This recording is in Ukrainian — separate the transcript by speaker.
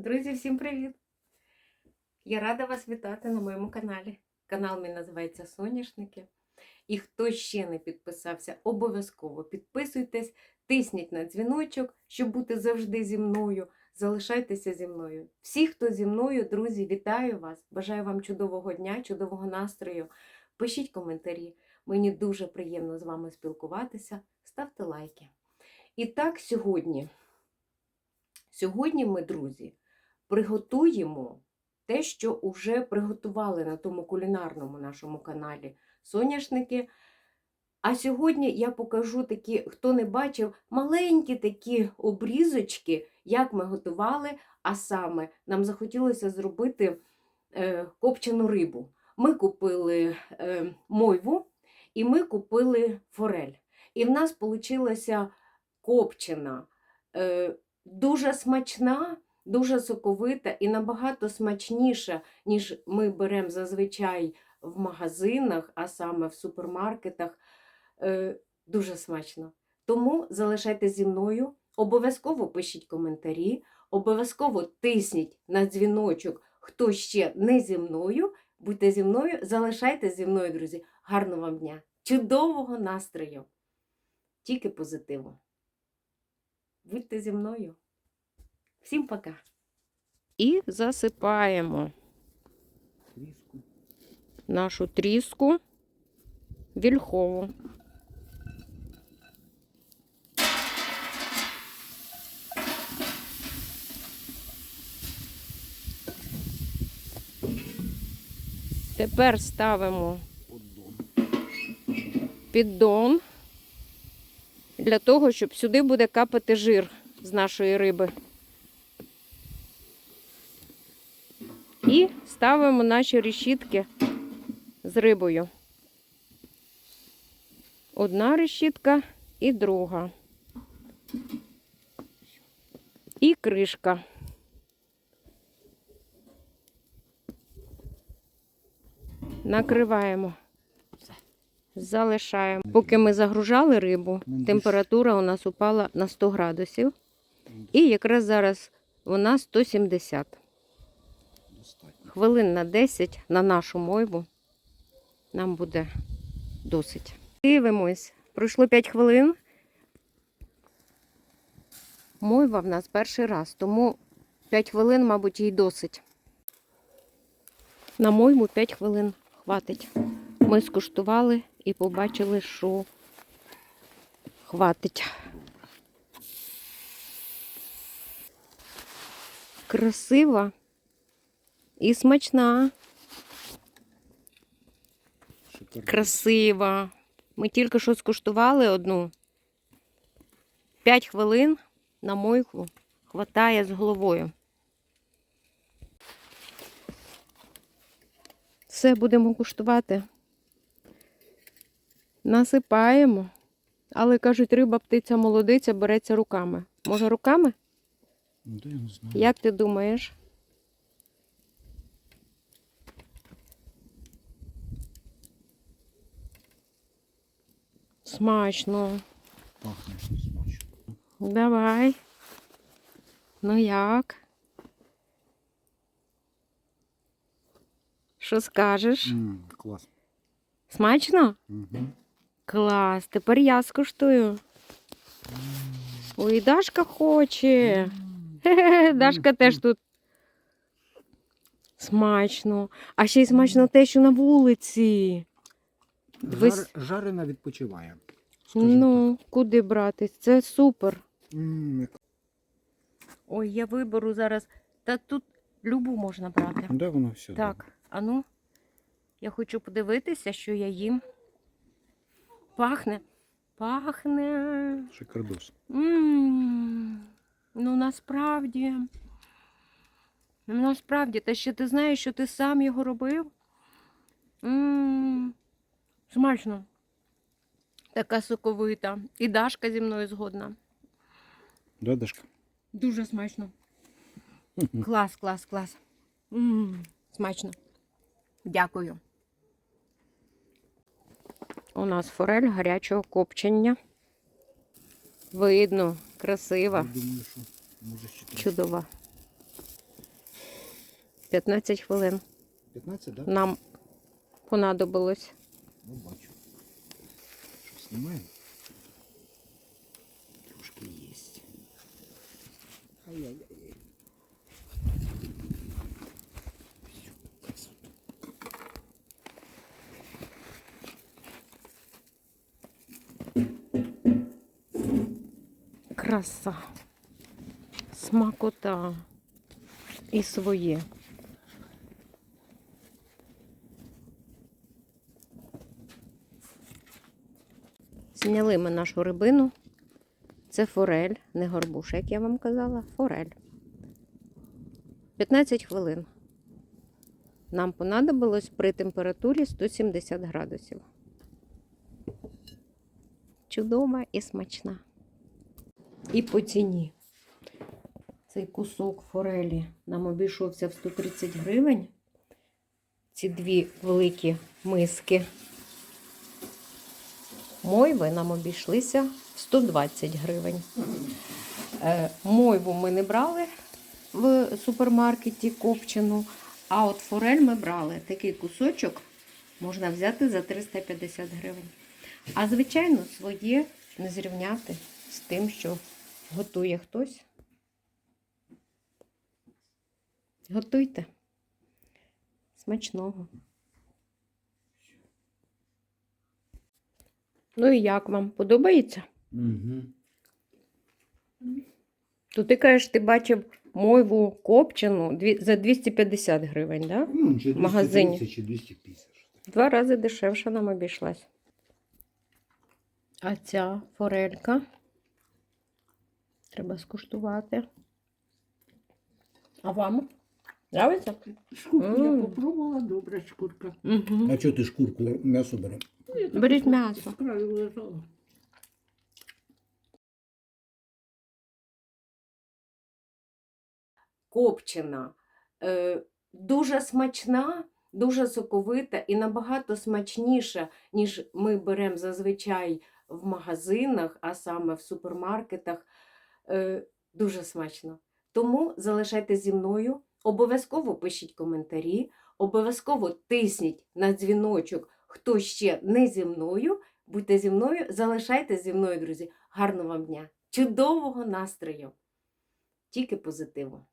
Speaker 1: Друзі, всім привіт! Я рада вас вітати на моєму каналі. Канал мій називається Соняшники. І хто ще не підписався, обов'язково підписуйтесь, тисніть на дзвіночок, щоб бути завжди зі мною. Залишайтеся зі мною. Всі, хто зі мною, друзі, вітаю вас! Бажаю вам чудового дня, чудового настрою. Пишіть коментарі. Мені дуже приємно з вами спілкуватися. Ставте лайки. І так, сьогодні. Сьогодні ми, друзі, приготуємо те, що вже приготували на тому кулінарному нашому каналі соняшники. А сьогодні я покажу такі, хто не бачив, маленькі такі обрізочки, як ми готували, а саме нам захотілося зробити е, копчену рибу. Ми купили е, мойву і ми купили форель. І в нас вийшла копчена, е, дуже смачна, дуже соковита і набагато смачніша, ніж ми беремо зазвичай в магазинах, а саме в супермаркетах. Е, дуже смачно. Тому залишайтеся зі мною, обов'язково пишіть коментарі, обов'язково тисніть на дзвіночок, хто ще не зі мною. Будьте зі мною, залишайтеся зі мною, друзі. Гарного вам дня, чудового настрою. Тільки позитиву. Будьте зі мною. Всім пока. І засипаємо
Speaker 2: Тріску.
Speaker 1: нашу тріску вільхову. Тепер ставимо
Speaker 2: Поддон.
Speaker 1: піддон для того, щоб сюди буде капати жир з нашої риби. І ставимо наші решітки з рибою. Одна решітка і друга. І кришка. Накриваємо. Залишаємо. Поки ми загружали рибу,
Speaker 2: Ну,
Speaker 1: температура у нас упала на 100 градусів. І якраз зараз вона 170. Хвилин на 10 на нашу мойву нам буде досить. Дивимось. Пройшло 5 хвилин. Мойва в нас перший раз, тому 5 хвилин, мабуть, їй досить. На мойву 5 хвилин хватить. Ми скуштували і побачили, що хватить. Красива і смачна.
Speaker 2: Шикарно.
Speaker 1: Красива. Ми тільки що скуштували одну. П'ять хвилин на мойку хватає з головою. Все будемо куштувати. Насипаємо. Але кажуть, риба птиця молодиця береться руками. Може, руками?
Speaker 2: Ну, я не знаю.
Speaker 1: Як ти думаєш? Смачно.
Speaker 2: Пахне смачно.
Speaker 1: Давай. Ну як? Що скажеш?
Speaker 2: М, клас.
Speaker 1: Смачно?
Speaker 2: Угу.
Speaker 1: Клас. Тепер я скуштую. Ой, Дашка хоче. Хе-хе, Дашка теж тут. Смачно. А ще й смачно те, що на вулиці. Ви
Speaker 2: Жар, жарена відпочиває. скажімо
Speaker 1: Ну, куди брати? Це супер.
Speaker 2: так. М, як-
Speaker 1: Ой, я виберу зараз. Та тут любу можна брати.
Speaker 2: Де воно все?
Speaker 1: Так, а ну, я хочу подивитися, що я їм. Пахне. Пахне.
Speaker 2: Шикардос.
Speaker 1: м Ну, насправді. Ну, насправді, та ще ти знаєш, що ти сам його робив? м Смачно. Така соковита. І Дашка зі мною згодна.
Speaker 2: Да, Дашка?
Speaker 1: Дуже смачно. Клас, клас, клас. м Смачно. Дякую. У нас форель гарячого копчення. Видно, красива,
Speaker 2: думаю, що може ще
Speaker 1: чудова. 15 хвилин
Speaker 2: 15, так?
Speaker 1: нам понадобилось.
Speaker 2: Ну, бачу. Що, знімаємо? Трошки є. Ай-яй-яй. Всю красоту.
Speaker 1: Краса, смакота і своє. Зняли ми нашу рибину. Це форель, не горбуша, як я вам казала, форель. 15 хвилин. Нам понадобилось при температурі 170 градусів. Чудова і смачна. І по ціні. Цей кусок форелі нам обійшовся в 130 гривень. Ці дві великі миски. Мойви нам обійшлися 120 гривень. Е, Мойву ми не брали в супермаркеті копчену, а от форель ми брали. Такий кусочок можна взяти за 350 гривень. А звичайно, своє не зрівняти з тим, що готує хтось. Готуйте. Смачного. Ну і як вам? Подобається?
Speaker 2: Угу.
Speaker 1: То ти кажеш, ти бачив мойву копчену за 250 гривень, так? Да?
Speaker 2: Ну, чи
Speaker 1: В магазині.
Speaker 2: чи 250.
Speaker 1: Два рази дешевше нам обійшлась. А ця форелька. Треба скуштувати. А вам? Нравиться?
Speaker 3: Шкурку я попробувала, добра шкурка.
Speaker 1: Угу.
Speaker 2: А чого ти шкурку м'ясо бере?
Speaker 3: Ну,
Speaker 1: Беріть м'ясо.
Speaker 3: Краю лежала.
Speaker 1: Копчена. Е, дуже смачна, дуже соковита і набагато смачніша, ніж ми беремо зазвичай в магазинах, а саме в супермаркетах. Е, дуже смачно. Тому залишайтеся зі мною. Обов'язково пишіть коментарі, обов'язково тисніть на дзвіночок, хто ще не зі мною. Будьте зі мною, залишайтеся зі мною, друзі. Гарного вам дня, чудового настрою! Тільки позитиву!